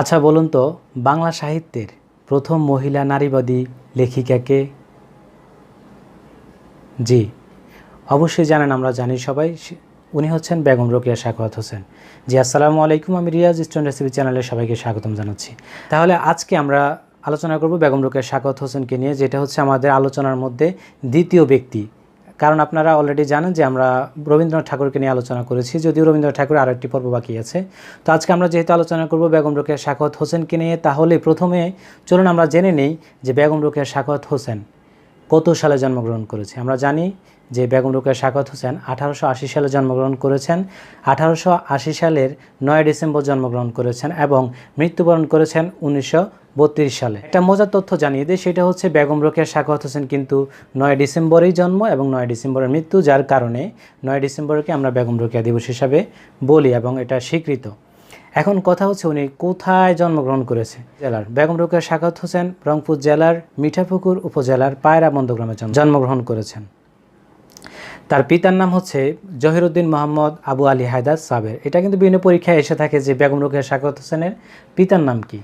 আচ্ছা বলুন তো, বাংলা সাহিত্যের প্রথম মহিলা নারীবাদী লেখিকাকে জি, অবশ্যই জানেন, আমরা জানি সবাই। উনি হচ্ছেন বেগম রোকেয়া শাকওয়াত হোসেন। জি, আসসালামু আলাইকুম, আমি রিয়াজ স্টোন রেসিপি চ্যানেলে সবাইকে স্বাগতম জানাচ্ছি। তাহলে আজকে আমরা আলোচনা করব বেগম রোকেয়া শাকওয়াত হোসেনকে নিয়ে, যেটা হচ্ছে আমাদের আলোচনার মধ্যে দ্বিতীয় ব্যক্তি কারণ আপনারা অলরেডি জানেন যে আমরা রবীন্দ্রনাথ ঠাকুরকে নিয়ে আলোচনা করেছি, যদিও রবীন্দ্রনাথ ঠাকুর আরও একটি পর্ব বাকি আছে। তো আজকে আমরা যেহেতু আলোচনা করব বেগম রোকেয়া শাকওয়াত হোসেনকে নিয়ে, তাহলে প্রথমে চলুন আমরা জেনে নিই যে বেগম রোকেয়া সাখত হোসেন কত সালে জন্মগ্রহণ করেছে। আমরা জানি যে বেগম রোকেয়া শাকত হোসেন আঠারোশো আশি সালে জন্মগ্রহণ করেছেন, আঠারোশো আশি সালের নয় ডিসেম্বর জন্মগ্রহণ করেছেন এবং মৃত্যুবরণ করেছেন উনিশশো বত্রিশ সালে। একটা মজার তথ্য জানিয়ে দিই, সেটা হচ্ছে বেগম রোকেয়া শাকত হোসেন কিন্তু নয় ডিসেম্বরেই জন্ম এবং নয় ডিসেম্বরের মৃত্যু, যার কারণে নয় ডিসেম্বরকে আমরা বেগম রোকেয়া দিবস হিসাবে বলি এবং এটা স্বীকৃত। এখন কথা হচ্ছে উনি কোথায় জন্মগ্রহণ করেছে। জেলার বেগম রোকেয়া শাকাত হোসেন রংপুর জেলার মিঠাপুকুর উপজেলার পায়রা জন্ম- জন্মগ্রহণ করেছেন। তার পিতার নাম হচ্ছে জহিরুদ্দিন মোহাম্মদ আবু আলী হায়দার সাবের। এটা কিন্তু বিভিন্ন পরীক্ষায় এসে থাকে যে বেগম রোকেয়া শাকাত হোসেনের পিতার নাম কি।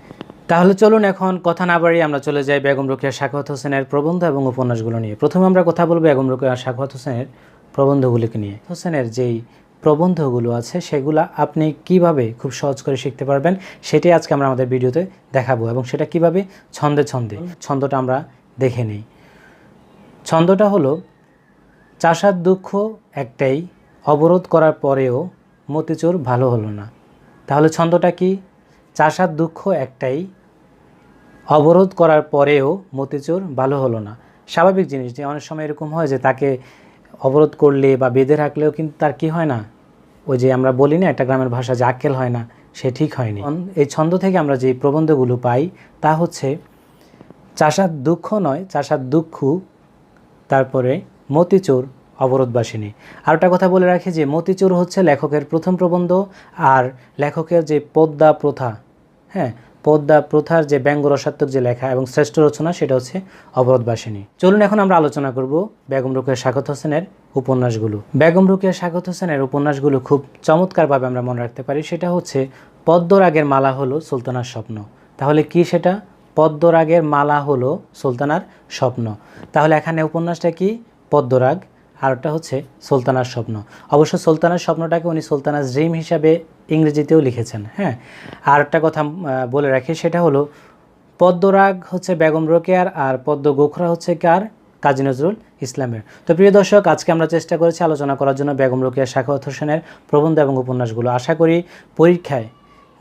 তাহলে চলুন এখন কথা না বাড়িয়ে আমরা চলে যাই বেগম রোকেয়া শাকাত হোসেনের প্রবন্ধ এবং উপন্যাসগুলো নিয়ে। প্রথমে আমরা কথা বলব বেগম রোকেয়া শাকাত হোসেনের প্রবন্ধগুলিকে নিয়ে। হোসেনের যেই প্রবন্ধগুলো আছে, সেগুলো আপনি কীভাবে খুব সহজ করে শিখতে পারবেন, সেটাই আজকে আমরা আমাদের ভিডিওতে দেখাবো এবং সেটা কীভাবে ছন্দে ছন্দে, ছন্দটা আমরা দেখে নিই। ছন্দটা হলো চাষার দুঃখ একটাই, অবরোধ করার পরেও মতিচুর ভালো হলো না। তাহলে ছন্দটা কি? চাষার দুঃখ একটাই, অবরোধ করার পরেও মতিচুর ভালো হলো না। স্বাভাবিক জিনিস যে অনেক সময় এরকম হয় যে তাকে অবরোধ করলে বা বেঁধে রাখলেও কিন্তু তার কি হয় না? ওই যে আমরা বলি না, একটা গ্রামের ভাষা যে আক্কেল হয় না, সে ঠিক হয়নি। এই ছন্দ থেকে আমরা যে প্রবন্ধগুলো পাই, তা হচ্ছে, চাষার দুঃখ নয়, চাষার দুঃখ, তারপরে মতিচুর অবরোধবাসিনী। আর একটা কথা বলে রাখি যে মতিচুর হচ্ছে লেখকের প্রথম প্রবন্ধ আর লেখকের যে পদ্মা প্রথা হ্যাঁ পদ্মা প্রথার যে ব্যঙ্গ রসাত্মক যে লেখা এবং শ্রেষ্ঠ রচনা সেটা হচ্ছে অবরোধবাসিনী। চলুন এখন আমরা আলোচনা করব বেগম রোকেয়া স্বাগত হোসেনের উপন্যাসগুলো। বেগম রোকেয়া স্বাগত হোসেনের উপন্যাসগুলো খুব চমৎকারভাবে আমরা মনে রাখতে পারি। সেটা হচ্ছে, পদ্মরাগের মালা হলো সুলতানার স্বপ্ন। তাহলে কি সেটা? পদ্মরাগের মালা হলো সুলতানার স্বপ্ন। তাহলে এখানে উপন্যাসটা কি? পদ্মরাগ, আর একটা হচ্ছে সুলতানার স্বপ্ন। অবশ্য সুলতানার স্বপ্নটাকে উনি সুলতানার ড্রিম হিসাবে ইংরেজিতেও লিখেছেন হ্যাঁ? আর একটা কথা বলে রাখি, সেটা হলো পদ্মরাগ হচ্ছে বেগম রোকেয়ার, আর পদ্ম গোখরা হচ্ছে কার? কাজী নজরুল ইসলামের। তো প্রিয় দর্শক, আজকে আমরা চেষ্টা করেছি আলোচনা করার জন্য বেগম রোকেয়া শাখাওয়াত হোসেনের প্রবন্ধ এবং উপন্যাসগুলো। আশা করি পরীক্ষায়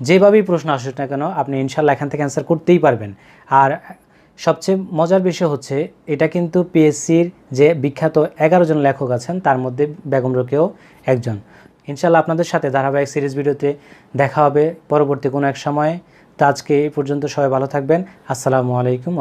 যেভাবেই প্রশ্ন আসুক না কেন, আপনি ইনশাল্লাহ এখান থেকে অ্যান্সার করতেই পারবেন। আর সবচেয়ে মজার বিষয় হচ্ছে, এটা কিন্তু পিএসসির যে বিখ্যাত এগারো জন লেখক আছেন, তার মধ্যে বেগম রোকেও একজন। ইনশাল্লাহ আপনাদের সাথে ধারাবাহিক সিরিজ ভিডিওতে দেখা হবে পরবর্তী কোনো এক সময়ে। তো আজকে এই পর্যন্ত সবাই ভালো থাকবেন। আসসালামু আলাইকুম